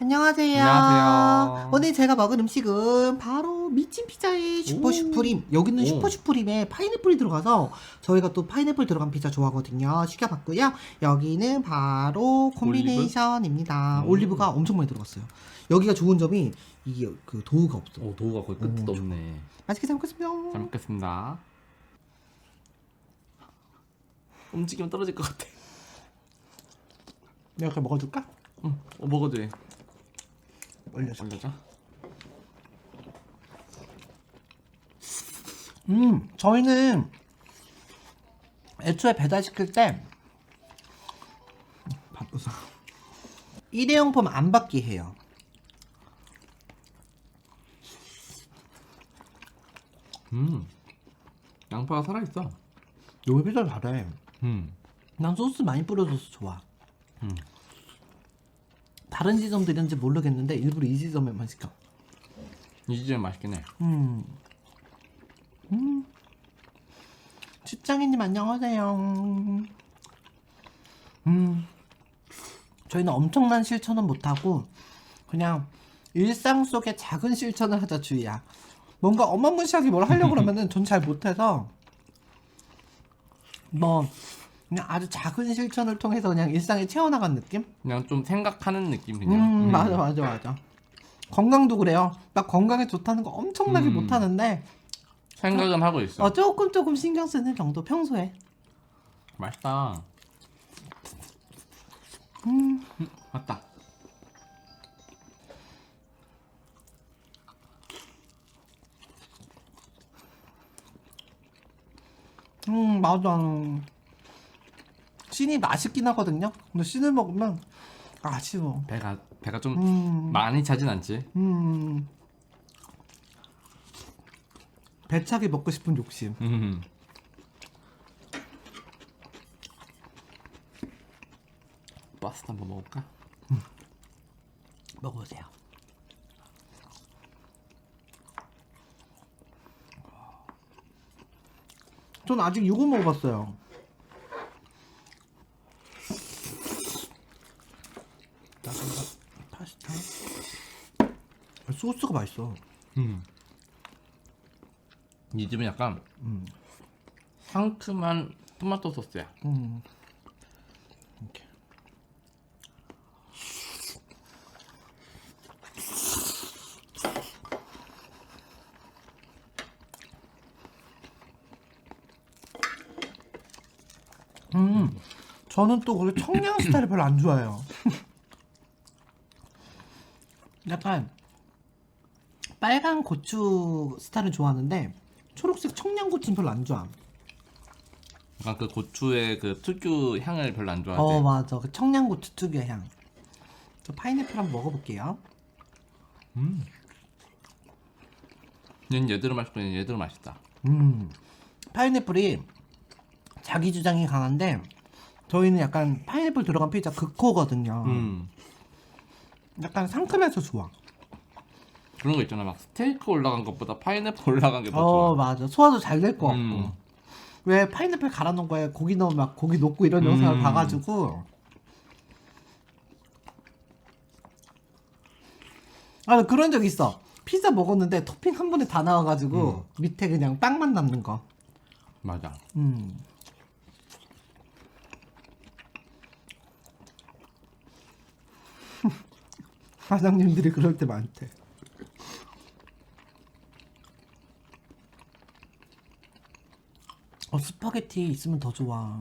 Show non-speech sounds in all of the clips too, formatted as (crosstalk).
안녕하세요. 안녕하세요. 오늘 제가 먹은 음식은 바로 미친 피자의 슈퍼 오. 슈프림. 여기는 오. 슈퍼 슈프림에 파인애플이 들어가서 저희가 또 파인애플 들어간 피자 좋아하거든요. 시켜봤고요. 여기는 바로 콤비네이션입니다. 음. 올리브 가 엄청 많이 들어갔어요. 여기가 좋은 점이 이게 그 도우가 없어. 오 도우가 거의 끝도 오, 없네. 맛있게 잘 먹겠습니다. 잘 먹겠습니다. 움직이면 떨어질 것 같아. 내가 그냥 먹어줄까? 응, 어, 먹어도 돼. 올려줘. 올려줘. 음, 저희는 애초에 배달시킬 때 바쁘서 일회용품 안 받기 해요. 음, 양파가 살아 있어. 여기 피자 잘해. 음, 난 소스 많이 뿌려줘서 좋아. 음. 다른 지점도 이런지 모르겠는데 일부러 이 지점에만 시켜. 이 지점 맛있긴 해. 음. 음. 직장인님 안녕하세요. 음. 저희는 엄청난 실천은 못하고 그냥 일상 속의 작은 실천을 하자 주의야. 뭔가 어마무시하게 뭘 하려고 (laughs) 그러면은 전 잘 못해서 뭐 그냥 아주 작은 실천을 통해서 그냥 일상에 채워나간 느낌? 그냥 좀 생각하는 느낌 그냥. 음, 음. 맞아 맞아 맞아. 건강도 그래요. 막 건강에 좋다는 거 엄청나게 음. 못하는데 생각은 하고 있어. 어, 조금 조금 신경 쓰는 정도 평소에. 맛있다. 음, 맞다. 음 맞아. 신이 맛있긴 하거든요. 근데 신을 먹으면 아쉬워. 배가 배가 좀 음, 많이 차진 않지. 음. 배차게 먹고 싶은 욕심. 음. 파스타 한번 먹을까? 먹어보세요. 전 아직 이거 먹어봤어요. 나중에 파스타. 아, 소스가 맛있어. 음. 이 집은 약간 음, 상큼한 토마토 소스야. 음. 이렇게. 음, 저는 또 그리고 청양 스타일을 별로 안 좋아해요. (laughs) 약간 빨간 고추 스타일을 좋아하는데 초록색 청양고추는 별로 안 좋아. 약간 그 고추의 그 특유 향을 별로 안 좋아하지. 어 맞아 그 청양고추 특유의 향. 저 파인애플 한번 먹어볼게요. 얘는 얘대로 맛있고 얘는 얘대로 맛있다. 음 파인애플이 자기 주장이 강한데 저희는 약간 파인애플 들어간 피자 극호거든요. 음. 약간 상큼해서 좋아. 그런 거 있잖아. 막 스테이크 올라간 것보다 파인애플 올라간 게 더 어 좋아. 맞아 소화도 잘 될 것 같고. 음. 왜 파인애플 갈아 놓은 거에 고기 넣으면 막 고기 녹고 이런 영상을 음. 봐가지고 아 그런 적 있어. 피자 먹었는데 토핑 한 번에 다 나와가지고 밑에 그냥 빵만 남는 거. 맞아. 음. (laughs) 사장님들이 그럴 때 많대. 어, 스파게티 있으면 더 좋아.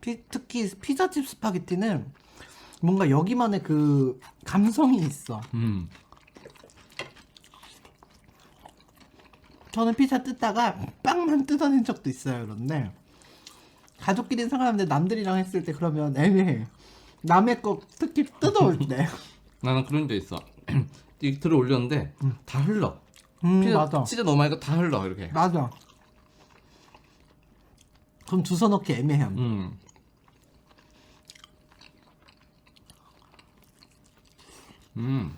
피, 특히 피자집 스파게티는 뭔가 여기만의 그 감성이 있어. 음. 저는 피자 뜯다가 빵만 뜯어낸 적도 있어요. 그런데 가족끼리는 상관없는데 남들이랑 했을 때 그러면 애매해. 남의 거 특히 뜯어올 때. (laughs) 나는 그런 데 있어. (clears throat) 이 들어 올렸는데 다 흘러. 음, 피자 맞아. 치즈 너무 많이 다 흘러 이렇게. 맞아. 그럼 주워 넣기 애매함. 음. 음.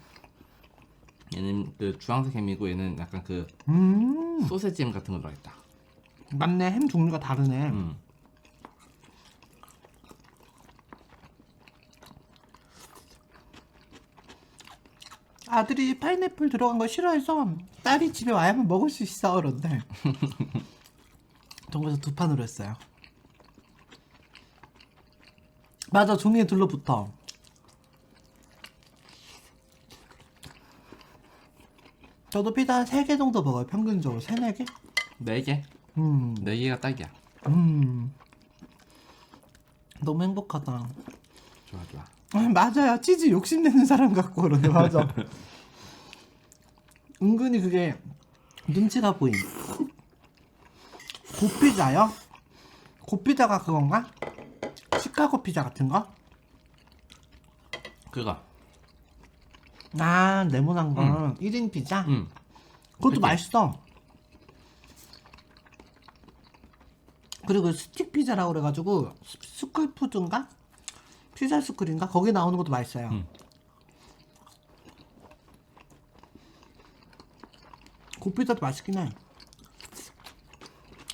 얘는 그 주황색 햄이고 얘는 약간 그 음, 소세지 햄 같은 거 들어있다. 맞네. 햄 종류가 다르네. 음. 아들이 파인애플 들어간 거 싫어해서 딸이 집에 와야만 먹을 수 있어 그런데 (laughs) 동그래서 두 판으로 했어요. 맞아 종이에 둘러붙어. 저도 피자 한 3개 정도 먹어요 평균적으로 3, 4개? 네 개. 음, 네 개가 딱이야. 음 너무 행복하다 좋아 좋아. 아, (laughs) 맞아요 치즈 욕심내는 사람 같고 그러네 맞아 (laughs) 은근히 그게 눈치가 보임 고피자요? 고피자가 그건가? 시카고 피자 같은 거? 그거. 아 네모난 거 1인 피자? 응. 그것도 그치? 맛있어. 그리고 스틱 피자라고 그래가지고 스- 스쿨푸드인가? 피자 스쿨인가? 거기 나오는 것도 맛있어요. 음. 고피자도 맛있긴 해.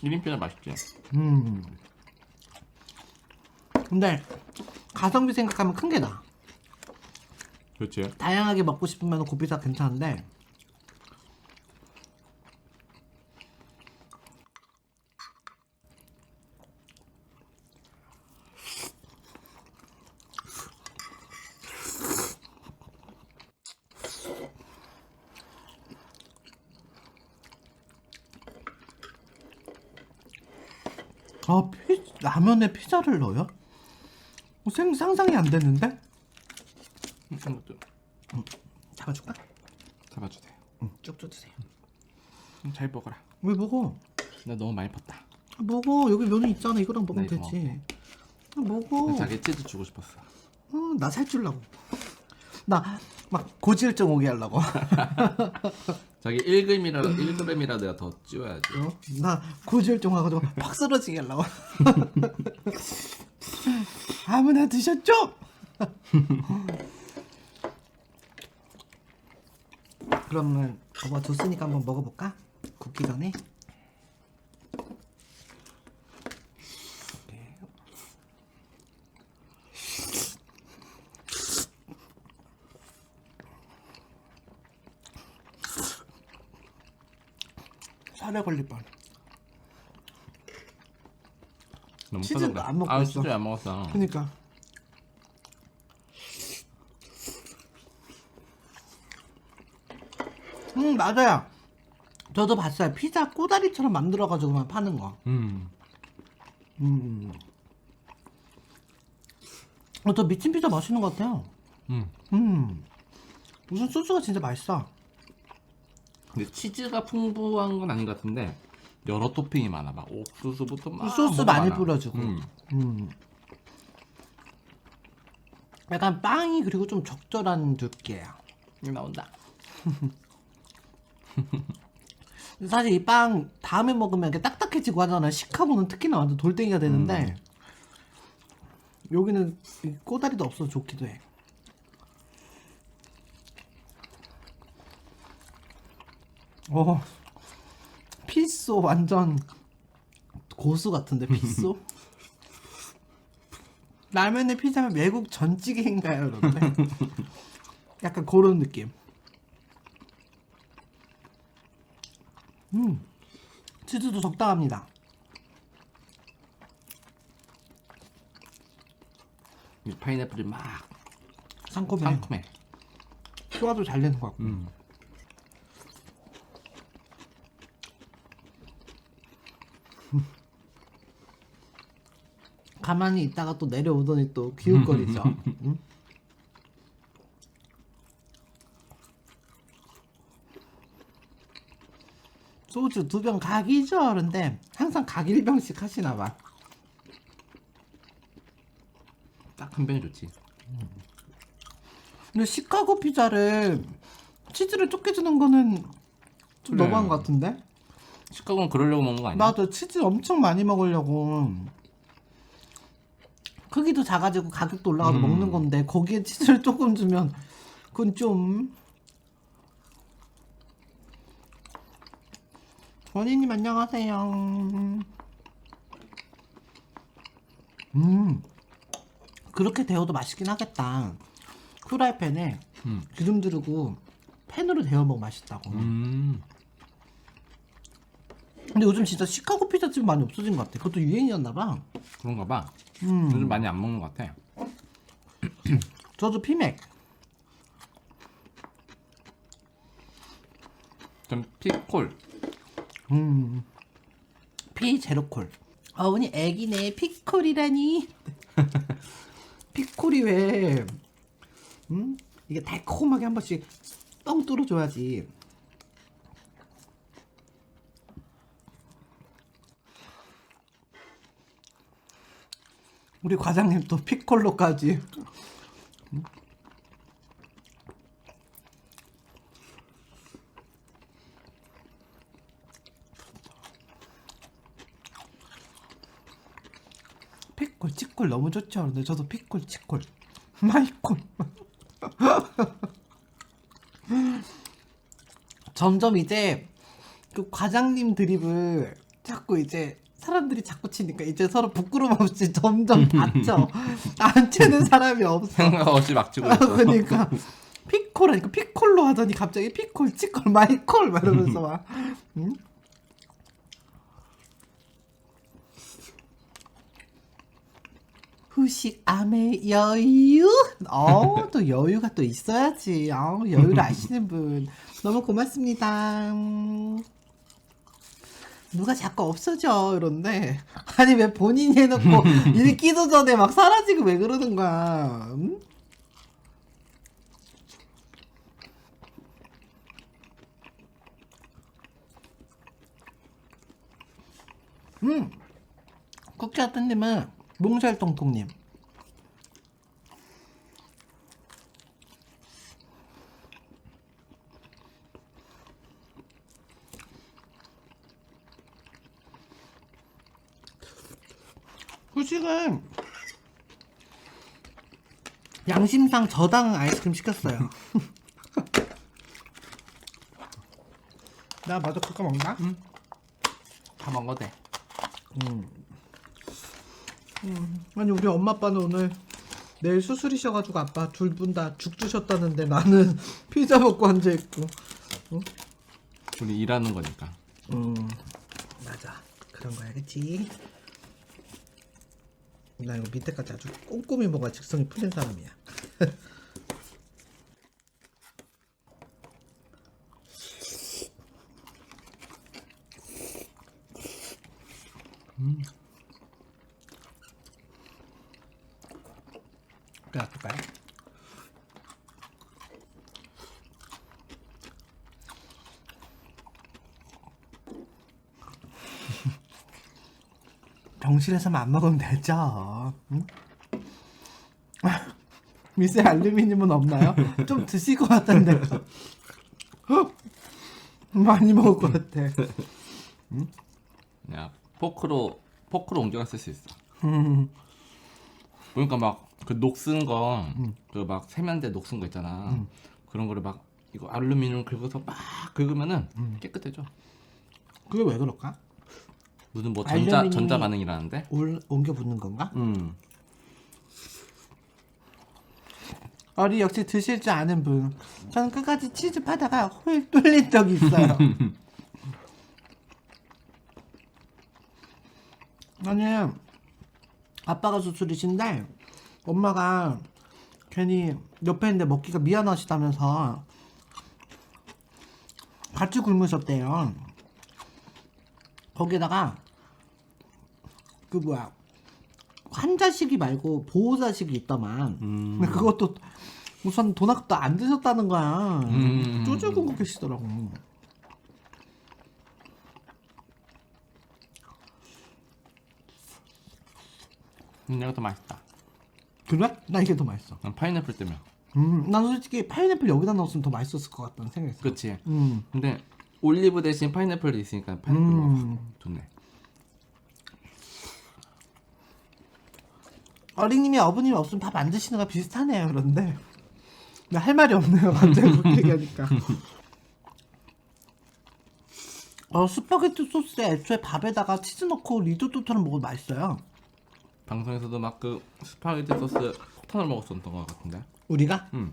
1인 피자 맛있지. 음. 근데 가성비 생각하면 큰 게 나. 그렇지. 다양하게 먹고 싶으면 고피자 괜찮은데 아, 피, 라면에 피자를 넣어요? 어, 생, 상상이 안 되는데? 한번도 잡아줄까? 잡아주세요. 응, 쭉쭉 주세요. 음, 잘 먹어라. 왜 먹어? 나 너무 많이 팠다. 먹어 여기 면이 있잖아 이거랑 먹으면 네, 고마워. 되지 아, 먹어 자기 치즈 주고 싶었어. 어, 나 살줄라고 나 막 고지혈증 오게 하려고 자기 1g이라도 1g이라도 내가 더 찌워야지. 어? 나 고지혈증 와가지고 확 쓰러지게 하려고 (laughs) 아무나 드셨죠? (laughs) 그러면 어머 줬으니까 한번 먹어볼까? 굽기 전에 살에 걸릴 뻔 너무 치즈도 그래. 안 먹고 아, 있어. 치즈 안 먹었어. 그니까 음 맞아요 저도 봤어요 피자 꼬다리처럼 만들어가지고만 파는 거 음. 음. 어, 저 미친 피자 맛있는 것 같아요 음. 음 무슨 소스가 진짜 맛있어 근데 치즈가 풍부한 건 아닌 것 같은데 여러 토핑이 많아. 막 옥수수부터 막 소스 뭐가 많이 많아. 뿌려주고. 음. 음. 약간 빵이 그리고 좀 적절한 두께야 이거 나온다. (laughs) 사실 이 빵 다음에 먹으면 이렇게 딱딱해지고 하잖아요. 식하고는 특히나 완전 돌덩이가 되는데 여기는 이 꼬다리도 없어서 좋기도 해. 어 피소 완전 고수 같은데 피소? (laughs) 라면에 피자면 외국 전찌개인가요? 그런데 약간 그런 느낌. 음 치즈도 적당합니다. 이 파인애플이 막 상콤해. 상큼해. 소화도 잘 되는 것 같고. 음. 가만히 있다가 또 내려오더니 또 기웃거리죠. (laughs) 응? 소주 두 병 각이죠. 그런데 항상 각 1병씩 하시나 봐. 딱 한 병이 좋지. 근데 시카고 피자를 치즈를 좁게 주는 거는 좀 그래. 너무한 것 같은데? 시카고는 그러려고 먹는 거 아니야? 나도 치즈 엄청 많이 먹으려고 크기도 작아지고 가격도 올라가도 음. 먹는 건데 거기에 치즈를 (laughs) 조금 주면 그건 좀 원희님 안녕하세요 음 그렇게 데워도 맛있긴 하겠다 프라이팬에 음. 기름 두르고 팬으로 데워 먹으면 맛있다고. 음. 근데 요즘 진짜 시카고 피자집 많이 없어진 것 같아. 그것도 유행이었나 봐. 그런가 봐. 음. 요즘 많이 안 먹는 것 같아. (clears throat) 저도 피맥. 좀 피콜. 음. 피 제로콜. 어머니 애기네 피콜이라니. (laughs) 피콜이 왜? 음? 이게 달콤하게 한 번씩 뻥 뚫어줘야지. 우리 과장님 또 피콜로까지. 피콜, 치콜 너무 좋죠. 근데 저도 피콜, 치콜, 마이콜. (laughs) 점점 이제 그 과장님 드립을 자꾸 이제 사람들이 자꾸 치니까 이제 서로 부끄럼 없이 (laughs) 점점 다쳐. 안 치는 사람이 없어. 생각 없이 막 치고 있어. 그러니까 피콜 하니까 피콜로 하더니 갑자기 피콜, 치콜, 마이콜 막 이러면서 막. 응? 후식 암의 여유. 어, 또 여유가 또 있어야지. 어, 여유를 아시는 분. 너무 고맙습니다. 음. 누가 자꾸 없어져 이런데 아니 왜 본인이 해놓고 (laughs) 읽기도 전에 막 사라지고 왜 그러는 거야? 음? 음, 국기 아빠님은 몽살통통님. 후식은 양심상 저당 아이스크림 시켰어요. 나 맞아 그거 먹나? 다 먹어도 돼. 아니 우리 엄마 아빠는 오늘 내일 수술이셔가지고 아빠 둘 분 다 죽 드셨다는데 나는 (laughs) 피자 먹고 앉아 있고. 우리 일하는 거니까. 음 맞아 그런 거야 그치? 나 이거 밑에까지 아주 꼼꼼히 먹어야 직성이 풀린 사람이야. (laughs) 음. 어떨까요? 병실에서만 안 먹으면 되죠. 응? 미세 알루미늄은 없나요? 좀 드실 것 같던데. 많이 먹을 것 같아. 야 포크로 포크로 옮겨갔을 수 있어. 음, 보니까 막 그 녹슨 거, 음. 그막 세면대 녹슨 거 있잖아. 그런 거를 막 이거 알루미늄 긁어서 막 긁으면은 음. 깨끗해져. 그게 왜 그럴까? 무슨 뭐 전자 알루미늄이- 전자 반응이라는데. 올, 옮겨 붙는 건가? 음. 어리 역시 드실 줄 아는 분. 저는 끝까지 치즈 파다가 홀 뚫린 적이 있어요. (laughs) 아니 아빠가 수술이신데 엄마가 괜히 옆에 있는데 먹기가 미안하시다면서 같이 굶으셨대요. 거기다가 그 뭐야 환자식이 말고 보호자식이 있더만. 음. 근데 그것도 우선 돈 아깝다 안 드셨다는 거야. 음. 쪼주고 계시더라고. 음, 얘가 더 맛있다. 그래? 나 이게 더 맛있어. 난 파인애플 때문에. 음, 난 솔직히 파인애플 여기다 넣었으면 더 맛있었을 것 같다는 생각이 있어. 그렇지. 음, 근데 올리브 대신 파인애플이 있으니까 파인애플 음. 먹어. 좋네. 어린님이 어부님이 없으면 밥 안 드시는 거 비슷하네요. 그런데 나 할 말이 없네요. 갑자기 그렇게 얘기하니까. (laughs) 어, 스파게티 소스에 애초에 밥에다가 치즈 넣고 리조또처럼 먹으면 맛있어요. 방송에서도 막 그 스파게티 소스 폭탄을 먹었었던 것 같은데. 우리가 음.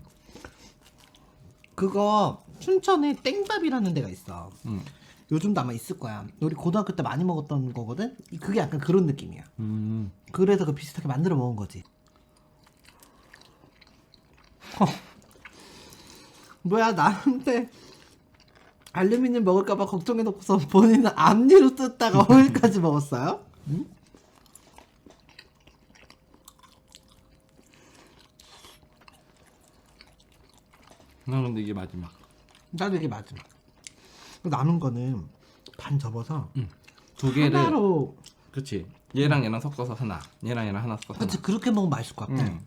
그거 춘천에 땡밥이라는 데가 있어. 음. 요즘도 아마 있을 거야. 우리 고등학교 때 많이 먹었던 거거든. 그게 약간 그런 느낌이야. 음. 그래서 그 비슷하게 만들어 먹은 거지. 어. 뭐야 나한테 알루미늄 먹을까봐 걱정해놓고서 본인은 앞니로 뜯다가 (laughs) 허일까지 먹었어요? 응? 나 근데 이게 마지막. 나도 이게 맞음. 남은 거는 반 접어서 두 개를 하나로 그렇지. 얘랑 얘랑 섞어서 하나. 얘랑 얘랑 하나 섞어서. 그치 그렇게 먹으면 맛있을 것 같아. 하나.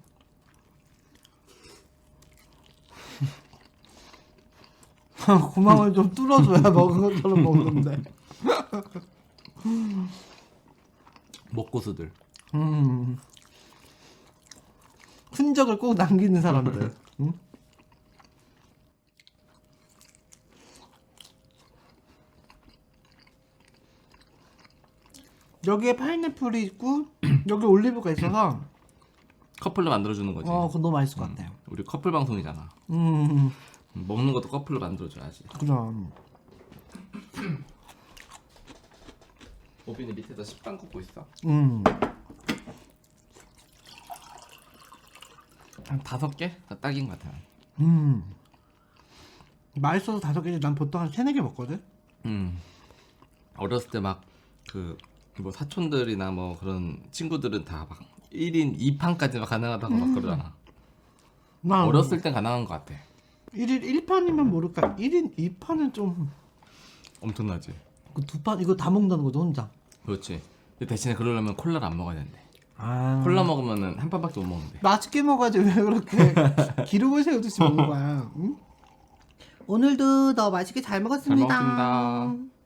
음. 구멍을 좀 뚫어줘야 (laughs) 먹은 것처럼 먹는데. 먹고수들. 음. 흔적을 꼭 남기는 사람들. 응? 여기에 파인애플이 있고 (clears throat) 여기 올리브가 있어서 커플로 만들어주는 거지. 어 그거 너무 맛있을 것 같아요. 우리 커플 방송이잖아. 음 먹는 것도 커플로 만들어줘야지. 그럼 오빈이 (clears throat) 밑에다 식빵 굽고 있어. 음 한 다섯 개? 다 딱인 것 같아. 음. 맛있어서 다섯 개지 난 보통 한 세네 개 먹거든. 음. 어렸을 때 막 그 뭐 사촌들이나 뭐 그런 친구들은 다 막 1인 2판까지 막 가능하다고 막 그러잖아. 난 어렸을 땐 가능한 것 같아. 1일 1판이면 모를까 1인 2판은 좀 엄청나지. 그 두 판 이거 다 먹는다는 거죠 혼자. 그렇지. 근데 대신에 그러려면 콜라를 안 먹어야 된대. 아 콜라 먹으면은 한 판밖에 못 먹는데. 맛있게 먹어야지 왜 그렇게 (laughs) 기름을 세우듯이 먹는 거야? 응? 오늘도 너 맛있게 잘 먹었습니다. 잘 먹었습니다.